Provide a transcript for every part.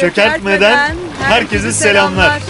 Çökertmeden herkese selamlar.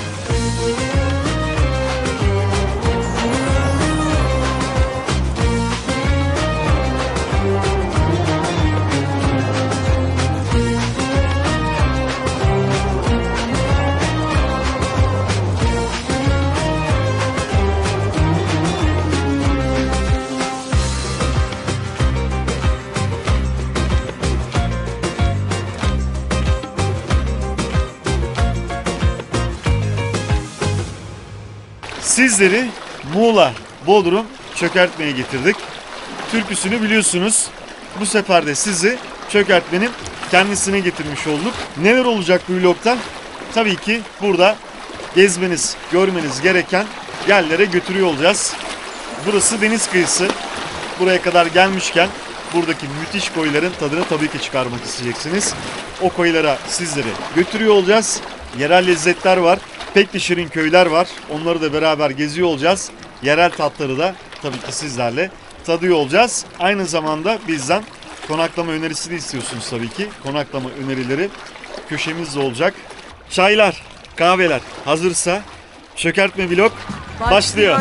Sizleri Muğla, Bodrum çökertmeye getirdik. Türküsünü biliyorsunuz. Bu sefer de sizi çökertmenin kendisine getirmiş olduk. Neler olacak bu vlogta? Tabii ki burada gezmeniz, görmeniz gereken yerlere götürüyor olacağız. Burası deniz kıyısı. Buraya kadar gelmişken buradaki müthiş koyların tadını tabii ki çıkarmak isteyeceksiniz. O koylara sizleri götürüyor olacağız. Yerel lezzetler var. Pek de şirin köyler var. Onları da beraber geziyor olacağız. Yerel tatları da tabii ki sizlerle tadıyor olacağız. Aynı zamanda bizden konaklama önerisi de istiyorsunuz tabii ki. Konaklama önerileri köşemizde olacak. Çaylar, kahveler hazırsa çökertme vlog başlıyor.